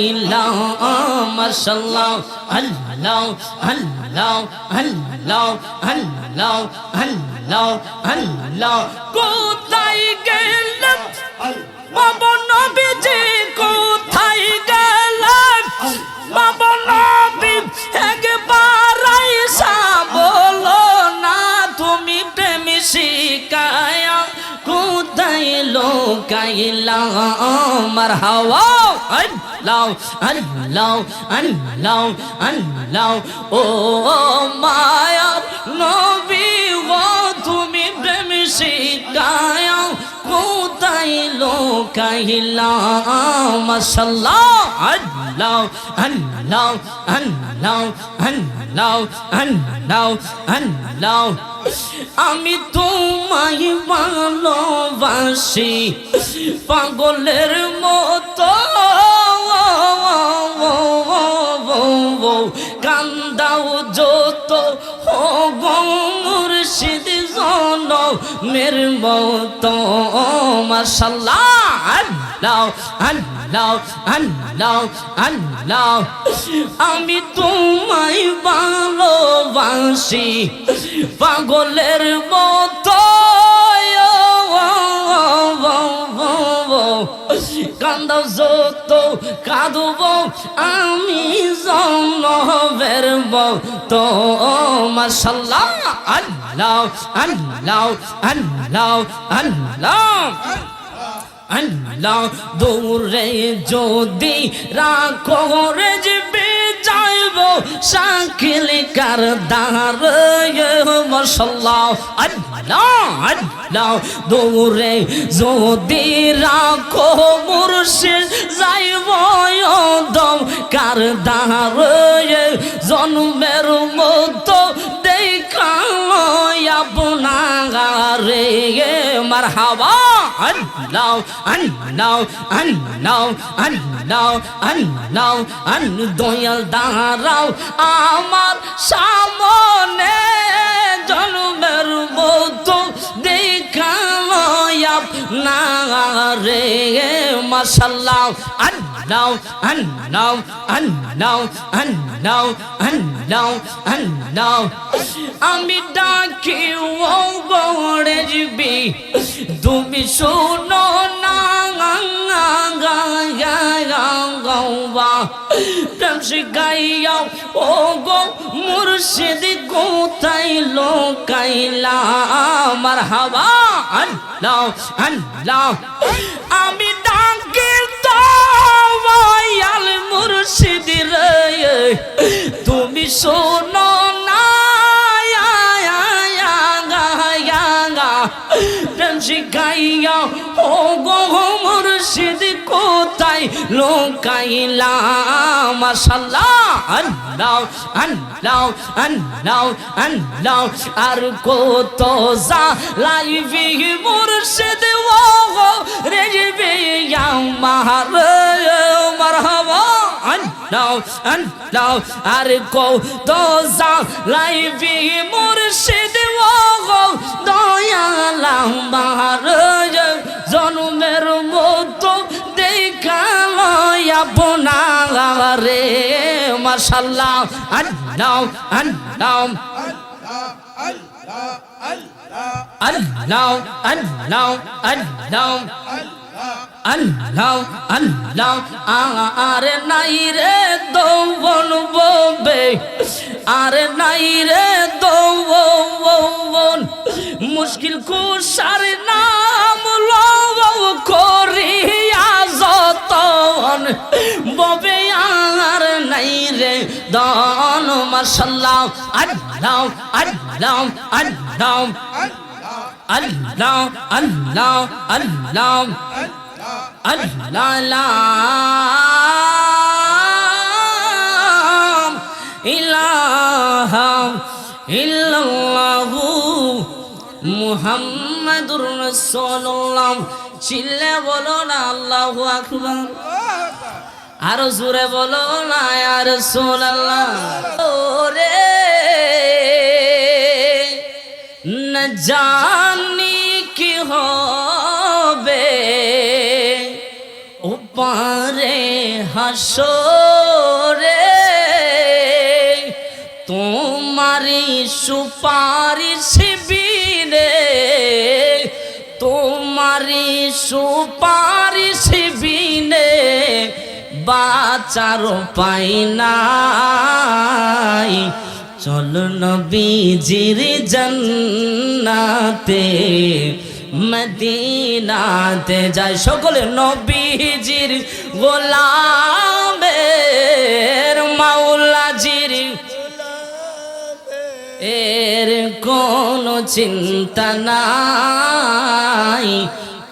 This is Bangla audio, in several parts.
গাইলাম মাশাল্লাহ আল্লাহ আল্লাহ আল্লাহ আল্লাহ আল্লাহ আল্লাহ। কোথায় গেলাম? বাবা নবীজি, কোথায় গেলাম? বাবা নবী, একবার আইসা বলো না, তুমি প্রেম শিকায়া কোথায় লোকাইলা? আমার হাওয়া আল্লাহ আল্লাহ আল্লাহ আল্লাহ। ও মায়া, নবী গো, তুমি প্রেম শিকায়া কোথায় লোকাইলা মাশাল্লাহ আল্লাহ আল্লাহ আল্লাহ আল্লাহ আল্লাহ আল্লাহ। আমি তোমায় ভালোবাসি, পাগলের মতো। মের মতো মাশাল্লাহ আল্লাহ আল্লাহ আল্লাহ আল্লাহ। আমি তোমায় ভালোবাসি পাগলের মতো কান্দ, যত কাঁদব, আমি জনবের তো মাসাল্লাহ আল্লাহ আল্লাহ আল্লাহ আল্লাহ। আল্লাহ দৌড়ে যদি রাখো রে যাবে যাইব শাকিল কারদার মশাল্লাহ, আল্লাহ আল্লাহ। দৌড়ে যদি রাখো মুর্শিদ, যাইব দম কারদার জন্মের মতো দেখাল আপনার রে মার হাওয়া আল্লাহ আল্লাহ আল্লাহ আল্লাহ আল্লাহ আন দয়াল দাঁড়াও আমার সামনে জন্মের মতো দেখাল now, and now and now and now and now and now. আমি ডাকি, ও বড়জবি তুমি শোনো না গাইয়া ও গো মুর্শিদ, কোথায় লোকাইলা? আমার হাওয়া আল্লাহ আল্লাহ। আমি আল মুর্শিদ রে, তুমি শোনো না শিখাইয়া ও গো মুর্শিদ, কোথায় লোকাইলা মাশাল্লাহ আল্লাহ আল্লাহ আল্লাহ আল্লাহ। আর কত যা লাইবি মুর্শিদ ও গো রেজবে আমার, মারহাবা। আল্লাহ আল্লাহ আর কত লাইবি মুর্শিদ ও গো দয়ালাম বাহার জন্মের মতো দেখাল আপনারে মাশাল্লাহ। আল্লাহ আল্লাহ আল্লাহ আল্লাহ আল্লাহ আল্লাহ আল্লাহ আরে নাই রে দৌবন ববে, আরে নাই রে দৌবন। মুশকিল কুসার নাম লও করিয়া যতন, ববে আর নাই রে দন আল্লাহ আল্লাহ আল্লাহ আল্লাহ। আল্লাহ আল্লাহ আল্লাহ ইলাহা ইল্লাল্লাহু মুহাম্মাদুর রাসূলুল্লাহ। চিল্লে বলো না, আল্লাহু আকবার। আরও জোরে বলো না, ইয়া রাসূলুল্লাহ। ওরে জানি কি হবে। ওপারে হাসরে তোমারি সুপারিশ বিনে তোমারি সুপারিশ বিনে বাচার পাই নাই। চল নবীজির জন্নাতে, মদিনাতে যায় সকলে নবীজির গোলামের মাওলাজির, এর কোনো চিন্তা নাই।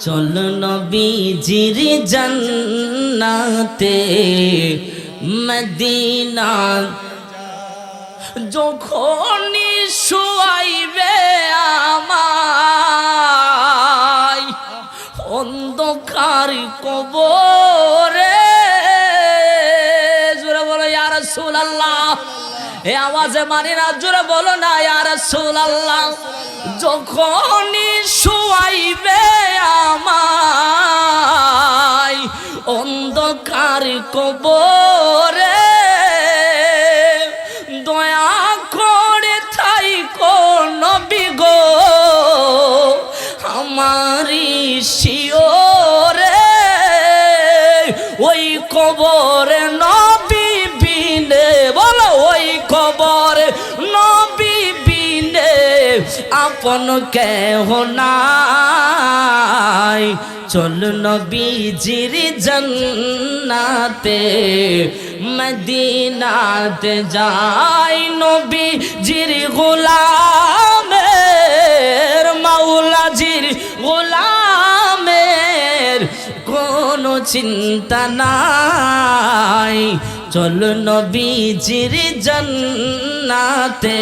চল নবীজির জন্নাতে মদিনা যখনই শুয়াইবে আমায়, অন্ধকার কবরে। জোরে বলো ইয়ার আল্লাহ এ আওয়াজে মানি না, জোরে বলো না ইয়ার আল্লাহ যখনই শুয়াইবে আমায়, অন্ধকার কবরে কবরে নবী বিনে, বলো ওই কবরে নবী বিনে আপন কেহ নাই। চল নবীজির জন্নাতে, মদিনাতে যাই নবীজির গোলামের, মাওলাজির গোলামের কোনো চিন্তা নাই। চল নবীজির জন্নাতে,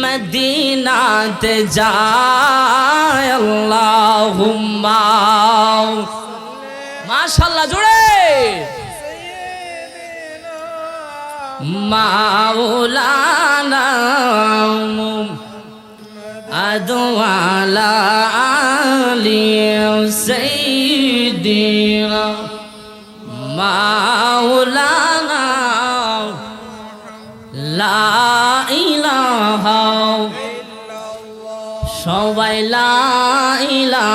মদিনাতে যায় আল্লাহুম্মা। মাশাআল্লাহ জুড়ে মাওলানা আদওয়ালা আলী সাইয়্যিদিনা সবাই লাইলা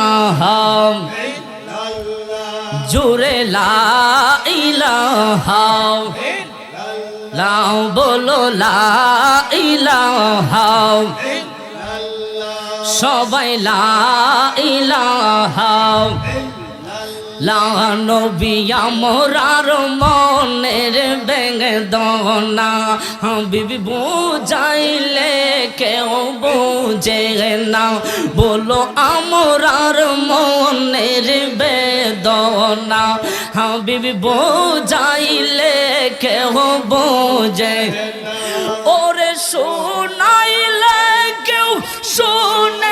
জুড়ে লাইলা লাও বলো লাইলাহ সবাই লাইলাহ ইলাহা লানবিয়া মোরার মনের বেদনা বিবি বুঝাইলে কেউ বুঝে না। বলো আমরার মনের বেদনা বিবি বুঝাইলে কেউ বুঝে ওরে শোনাইলে কেউ শোনে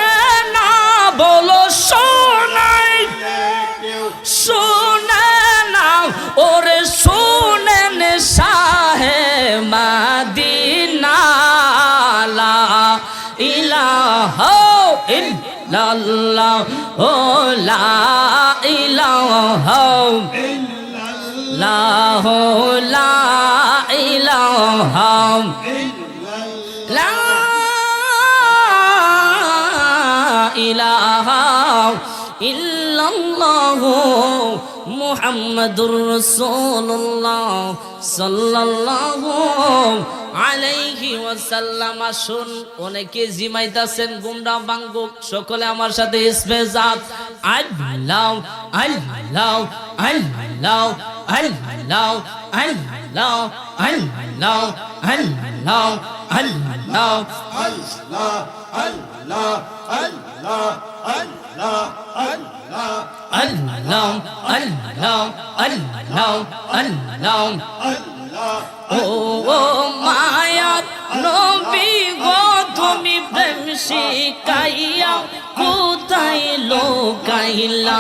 illallah oh la ilaha illallah oh la ilaha la ilaha illallah মুহাম্মাদুর রাসূলুল্লাহ সাল্লাল্লাহু আলাইহি ওয়াসাল্লাম আসুন অনেকে জিমাইতাছেন গুমরা বাঙ্গুক সকলে আমার সাথে ইসমে জাত আল্লাহ আল্লাহ আল্লাহ আল্লাহ আল্লাহ আল্লাহ আল্লাহ আল্লাহ আল্লাহ আল্লাহ আল্লাহ আল্লাহ ও ও মায়া নবী গো তুমি প্রেম শিকাইয়া কোথায় লোকাইলা?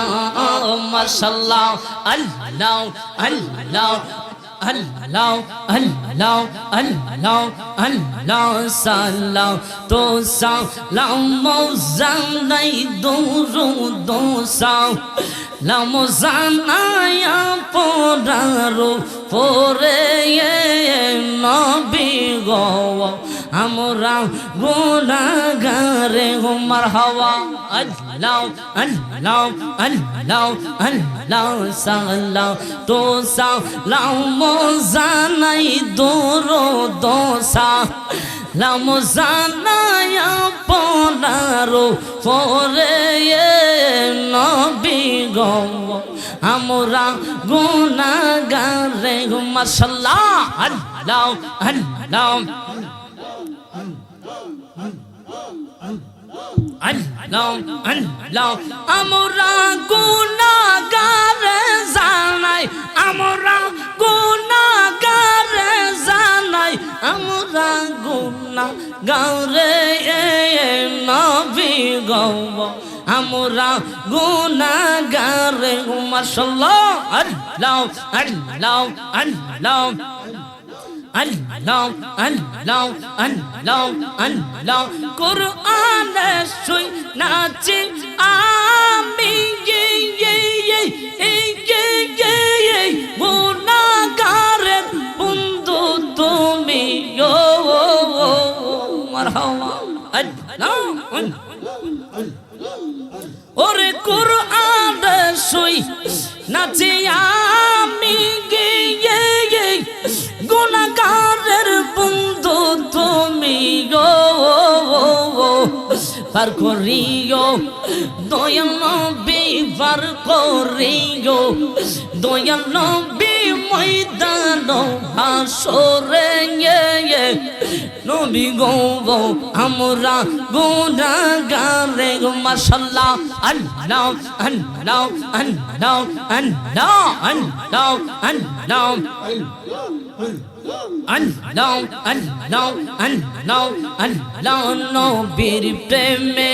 মাশাল্লাহ আল্লাহ আল্লাহ আল্লাহ আল্লাহ আল্লাহ আল্লাহ সালাম তো সালাম মৌজান নাই, দুরু দো সাও। লামজান আয়া পরারো পরে নবী গো। আমরা গোলাগারে হুমার হাওয়া, আল্লাহ আল্লাহ আল্লাহ আল্লাহ, সাল্লাহ। তো সালাম জানাই দূর দোসা লাম জানায়া পড়ারো পরে নবী গো। আমরা গুনাগারে মাশাল্লাহ, আল্লাহ আল্লাহ। আল্লাহ আল্লাহ। আমরা গুনাগারে জানাই, আমরা গুনাগারে জানাই। আমরা গুনাগারে নবী গৌব। আমরা গুনাগারে মাশাল্লাহ আল্লাহ আল্লাহ আল্লাহ। আল্লাহ আল্লাহ আল্লাহ আল্লাহ। কোরআনে শুই নাচি আমি গে গে এই গে গে এই গুনাহগারের বন্ধু তুমি, ও মারহাবা। আল্লাহ। ওরে কোরআনে শুই নাচি পার করিও দয়াল নবী পার করিও দয়াল নবী ময়দান হাসরে নবী গো আমরা গুণাগারে মাশাল্লাহ, আল্লাহ আল্লাহ আল্লাহ আল্লাহ আল্লাহ আল্লাহ। আল্লাহ। আল্লাহ আল্লাহ আল্লাহ নবীর প্রেমে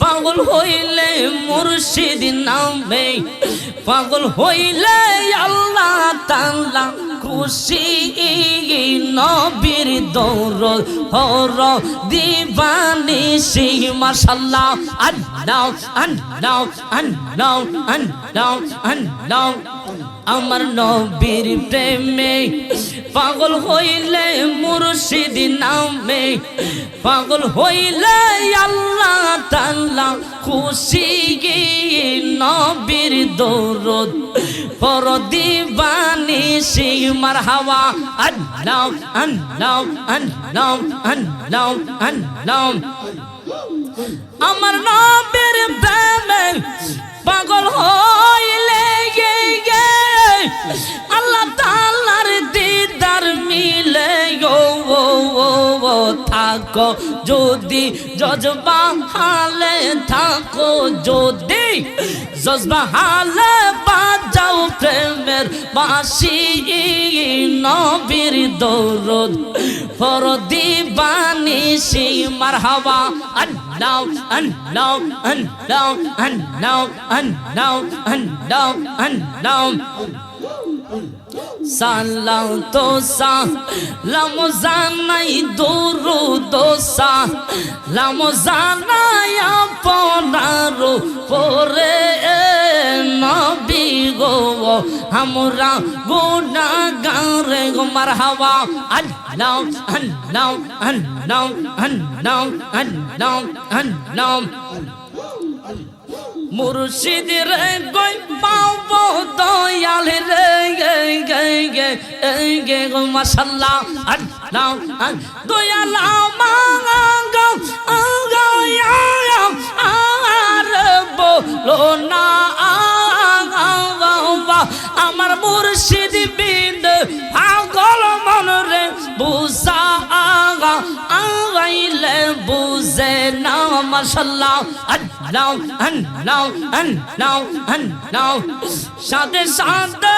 পাগল হইলে মুর্শিদ নামে। পাগল হইলে আল্লাহ তাআলা খুশি, নবীর দৌর হর, দিবানি সি মাশাল্লাহ আল্লাহ আল্লাহ আল্লাহ আল্লাহ আল্লাহ আমার নবীর প্রেমে পাগল হইলে মুর্শিদ নামে। পাগল হইলে আল্লাহ তাল্লা খুশি গে নবীর দৌরদ। পর দিবানি সে মার হাওয়া আল্লাহ আল্লাহ আল্লাহ আল্লাহ আল্লাহ। আমার নবীর প্রেমে পাগল হইলে গে গে আল্লাহ তাআলার দিদার মিলে গো থাকো যদি, জজবা হালে থাকো যদি, জজবা হালে বাজাও প্রেমের বাসি নবীর দৌরদ। ফর দিবানি সি মারহাবা, আল্লাহ আল্লাহ আল্লাহ আল্লাহ আল্লাহ আল্লাহ আল্লাহ সালাম তো সালাম জানাই দুরু দোসা লাম জানাই আপনার পরে নবী গো, আমরা গুনা গারে গো, মারহাবা, আল্লাহ আল্লাহ আল্লাহ আল্লাহ আল্লাহ আল্লাহ। মুর্শিদ রে গই পাব গে গে গে গো মাশাল্লাহ। আল্লাহ দয়াল আমাঙ্গ আঙ্গ আর বলো না আমার মুর্শিদ বিন্দ পাগল মন রে, বুঝা বুঝে না মাশাল্লাহ। আল্লাহ আল্লাহ আল্লাহ আল্লাহ সাথে সাথে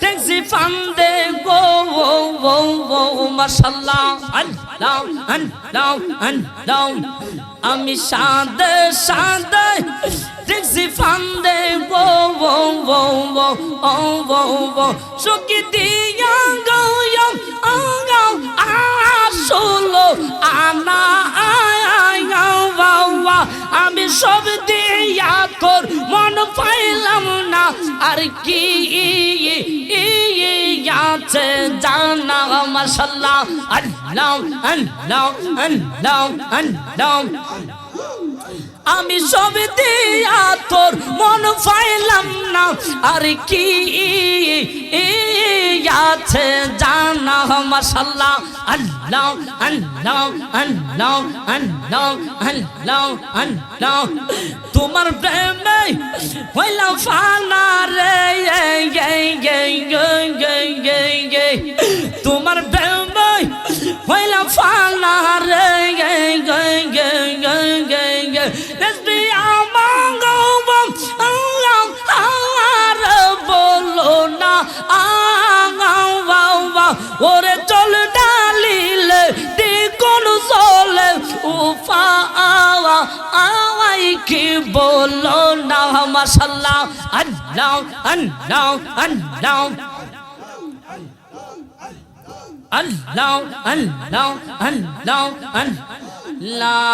ট্যাক্সি ফান্দে, গো ও ও ও মাশাল্লাহ। আল্লাহ আল্লাহ আল্লাহ আমি সাথে সাথে ট্যাক্সি ফান্দে, গো ও ও ও ও ও ও সুখী দিয়া গো আ আ ষোলো আনা সব দিয়া তোর মন পাইলাম না। আর কি আছে জানা মাসাল্লাহ আল্লাহ আল্লাহ আল্লাহ আল্লাহ। আমি সব দিয়া তোর মন পাইলাম না। আর কি আছে জানা মাসাল্লাহ আল্লাহ আল্লাহ আল্লাহ আল্লাহ আল্লাহ আল্লাহ। তোমার প্রেমে হইলাম ফানা রে তোমার প্রেমে হইলাম ফানা রে আওয়া আওয়াই কি বলো না? মাশাল্লাহ, আল্লাহ আল্লাহ আল্লাহ। আল্লাহ আল্লাহ আল্লাহ আল্লাহ।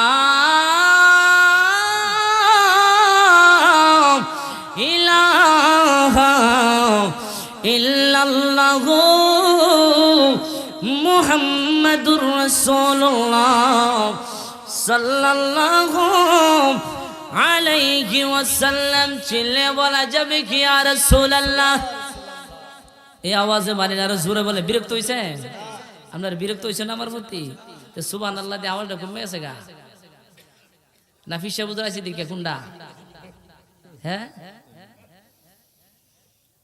ইলাহা ইল্লাল্লাহ মুহাম্মাদুর রাসূলুল্লাহ। সাল্লাল্লাহু আলাইহি ওয়াসাল্লাম চিল্লে বলা যাবে কি, ইয়া রাসূলুল্লাহ? এই আওয়াজে মানে আরও জোরে বলে, বিরক্ত হইছে? আপনার বিরক্ত হইছে না আমার প্রতি? তো দিয়ে আওয়াজটা কমে গেছে গা। না ফিসা বুঝে আছে দিকে কুন্ডা? হ্যাঁ?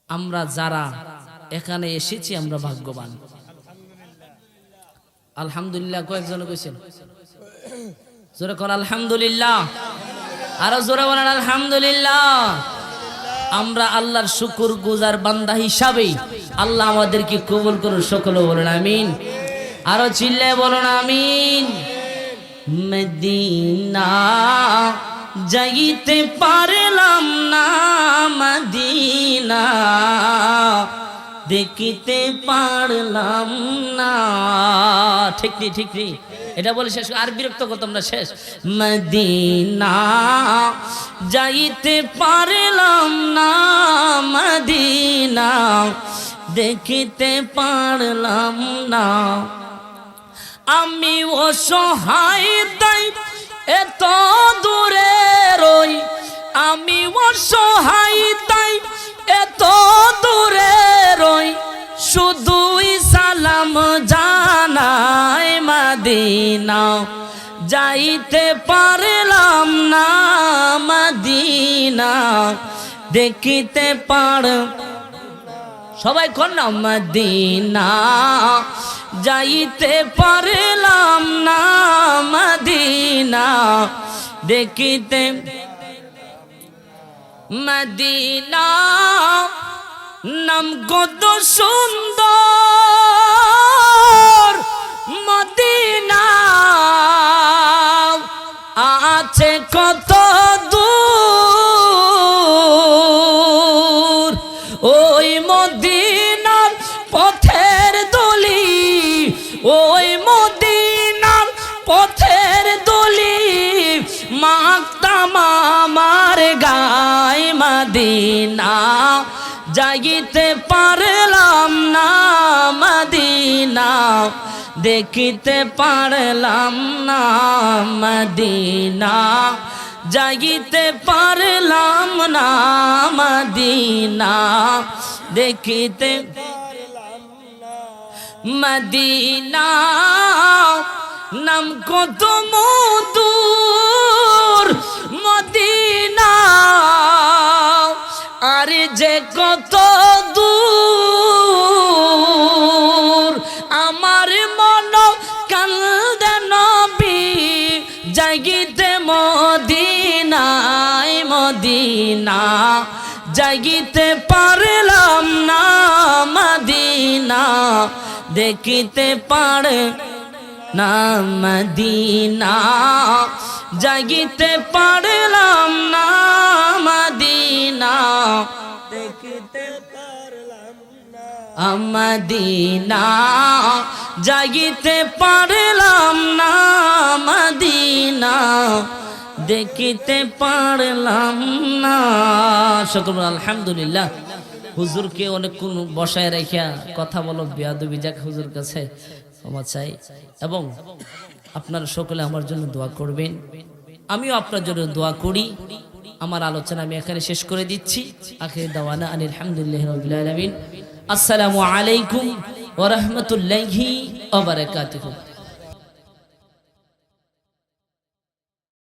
আমরা যারা এখানে এসেছি, আমরা ভাগ্যবান। আলহামদুলিল্লাহ, কয়েকজন কইছেন জোরে কর আলহামদুলিল্লাহ। আরও জোরে বলেন আলহামদুলিল্লাহ। আমরা আল্লাহর শুকুর গুজার বান্দা হিসাবেই আল্লাহ আমাদেরকে কবুল করুন, সকলে বলুন আমিন। আরও চিল্লে বলুন আমিন। মদিনা যাইতে পারলাম না, মদিনা দেখিতে পারলাম না। ঠিক ঠিক নেই এটা বলে শেষ আর বিরক্ত করতাম না শেষ। মদিনা যাইতে পারলাম না, মদিনা দেখিতে পারলাম না। আমি অসহায়, তাই এত দূরে রই। আমি অসহায়, তাই এত দূরে রই। শুধুই সালাম জানাই মাদিনা। যাইতে পারলাম না মাদিনা। দেখিতে পার সবাই না মদিনা। যাইতে পারলাম না মদিনা। দেখিতে মদিনা। নাম কত সুন্দর। মদিনা আছে কত দূর। ওই মদিনার পথের দলি, ওই মদিনার পথের দলি। মাকতাম আমার গায় মদিনা যাইতে পারলাম না মদিনা, দেখিতে পারলাম না মদিনা, যাইতে পারলাম না মদিনা, দেখিতে মদিনা। নাম কত মধুর জাগিতে পারলাম না মদিনা, দেখিতে পারে না মদিনা, জাগিতে পারলাম না মদিনা, দেখিতে আমদিনা জাগিতে পারলাম না মদিনা দেখিতে পারলাম না। বলুন আলহামদুলিল্লাহ। হুজুরকে অনেকক্ষণ বসায় রেখা কথা বলো, বিয়াদবি যাক হুজুর কাছে, ক্ষমা চাই। এবং আপনারা সকলে আমার জন্য দোয়া করবেন। আমিও আপনার জন্য দোয়া করি। আমার আলোচনা আমি এখানে শেষ করে দিচ্ছি। আখের দাওয়ানা আনিল হামদুলিল্লাহ আলামিন। আসসালামু আলাইকুম ওয়া রাহমাতুল্লাহি ওয়া বারাকাতুহু।